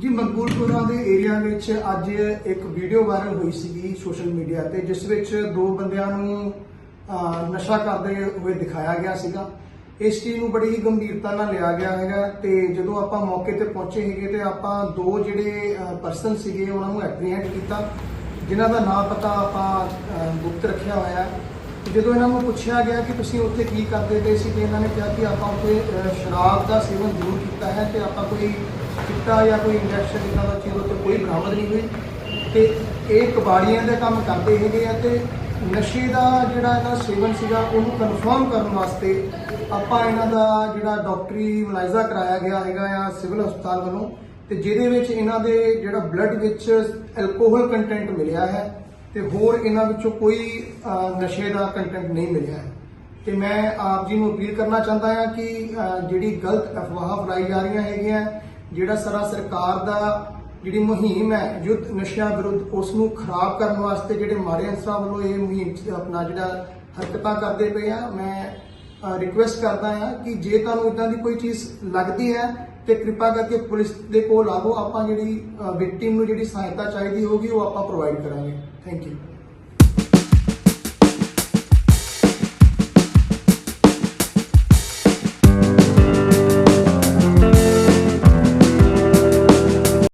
ਜੀ ਮਗੂਰਪੁਰਾਂ ਦੇ ਏਰੀਆ ਵਿੱਚ ਅੱਜ ਇੱਕ ਵੀਡੀਓ ਵਾਇਰਲ ਹੋਈ ਸੀਗੀ ਸੋਸ਼ਲ ਮੀਡੀਆ ਤੇ, ਜਿਸ ਵਿੱਚ ਦੋ ਬੰਦਿਆਂ ਨੂੰ ਨਸ਼ਾ ਕਰਦੇ ਹੋਏ ਦਿਖਾਇਆ ਗਿਆ ਸੀਗਾ। ਇਸ ਚੀਜ਼ ਨੂੰ ਬੜੀ ਹੀ ਗੰਭੀਰਤਾ ਨਾਲ ਲਿਆ ਗਿਆ ਹੈਗਾ ਤੇ ਜਦੋਂ ਆਪਾਂ ਮੌਕੇ ਤੇ ਪਹੁੰਚੇ ਹੈਗੇ ਤੇ ਆਪਾਂ ਦੋ ਜਿਹੜੇ ਪਰਸਨ ਸੀਗੇ ਉਹਨਾਂ ਨੂੰ ਐਪਰੀਹੈਂਡ ਕੀਤਾ, ਜਿਨ੍ਹਾਂ ਦਾ ਨਾਮ ਪਤਾ ਆਪਾਂ ਗੁਪਤ ਰੱਖਿਆ ਹੋਇਆ। ਜਦੋਂ ਇਹਨਾਂ ਨੂੰ ਪੁੱਛਿਆ ਗਿਆ ਕਿ ਤੁਸੀਂ ਉੱਥੇ ਕੀ ਕਰਦੇ ਪਏ ਸੀ ਤੇ ਇਹਨਾਂ ਨੇ ਕਿਹਾ ਕਿ ਆਪਾਂ ਉੱਥੇ ਸ਼ਰਾਬ ਦਾ ਸੇਵਨ ਜ਼ਰੂਰ ਕੀਤਾ ਹੈ ਤੇ ਆਪਾਂ ਕੋਈ ਚਿੱਟਾ ਜਾਂ ਕੋਈ ਇੰਜੈਕਸ਼ਨ ਇਦਾਂ ਦਾ ਚੀਜ਼ ਉੱਤੇ ਕੋਈ ਬਰਾਮਦ ਨਹੀਂ ਹੋਈ। ਤੇ ਇਹ ਕਬਾੜੀਆਂ ਦਾ ਕੰਮ ਕਰਦੇ ਹੈਗੇ ਆ ਤੇ ਨਸ਼ੇ ਦਾ ਜਿਹੜਾ ਇਹਨਾਂ ਦਾ ਸੇਵਨ ਸੀਗਾ, ਉਹਨੂੰ ਕਨਫਰਮ ਕਰਨ ਵਾਸਤੇ ਆਪਾਂ ਇਹਨਾਂ ਦਾ ਜਿਹੜਾ ਡਾਕਟਰੀ ਮੁਲਾਇਜ਼ਾ ਕਰਾਇਆ ਗਿਆ ਹੈਗਾ ਆ ਸਿਵਲ ਹਸਪਤਾਲ ਵੱਲੋਂ। ਤੇ ਜਿਹਦੇ ਵਿੱਚ ਇਹਨਾਂ ਦੇ ਜਿਹੜਾ ਬਲੱਡ ਵਿੱਚ ਐਲਕੋਹਲ ਕੰਟੈਂਟ ਮਿਲਿਆ ਹੈ ਤੇ ਹੋਰ ਇਹਨਾਂ ਵਿੱਚੋਂ ਕੋਈ ਨਸ਼ੇ ਦਾ ਕੰਟੈਂਟ ਨਹੀਂ ਮਿਲਿਆ ਹੈ। ਤੇ ਮੈਂ ਆਪ ਜੀ ਨੂੰ ਅਪੀਲ ਕਰਨਾ ਚਾਹੁੰਦਾ ਹਾਂ ਕਿ ਜਿਹੜੀ ਗਲਤ ਅਫਵਾਹਾਂ ਫੈਲਾਈ ਜਾ ਰਹੀਆਂ ਹੈਗੀਆਂ ਜਿਹੜਾ ਸਾਰਾ ਸਰਕਾਰ ਦਾ ਜਿਹੜੀ ਮੁਹਿੰਮ ਹੈ, ਯੁੱਧ ਨਸ਼ਿਆਂ ਵਿਰੁੱਧ ਉਸ ਨੂੰ ਖਰਾਬ ਕਰਨ ਵਾਸਤੇ ਜਿਹੜੇ ਮਾੜੇ ਅਨਸਰਾਂ ਵੱਲੋਂ ਇਹ ਮੁਹਿੰਮ ਆਪਣਾ ਜਿਹੜਾ ਹਰਕਤਾਂ ਕਰਦੇ ਪਏ ਆ, ਮੈਂ ਰਿਕੁਐਸਟ ਕਰਦਾ ਹਾਂ ਕਿ ਜੇ ਤੁਹਾਨੂੰ ਇਦਾਂ ਦੀ ਕੋਈ ਚੀਜ਼ ਲੱਗਦੀ ਹੈ ਤੇ ਕਿਰਪਾ ਕਰਕੇ ਪੁਲਿਸ ਦੇ ਕੋਲ ਆਵੋ, ਆਪਾਂ ਜਿਹੜੀ ਵਿਕਟਿਮ ਨੂੰ ਜਿਹੜੀ ਸਹਾਇਤਾ ਚਾਹੀਦੀ ਹੋਗੀ ਉਹ ਆਪਾਂ ਪ੍ਰੋਵਾਈਡ ਕਰਾਂਗੇ। Thank you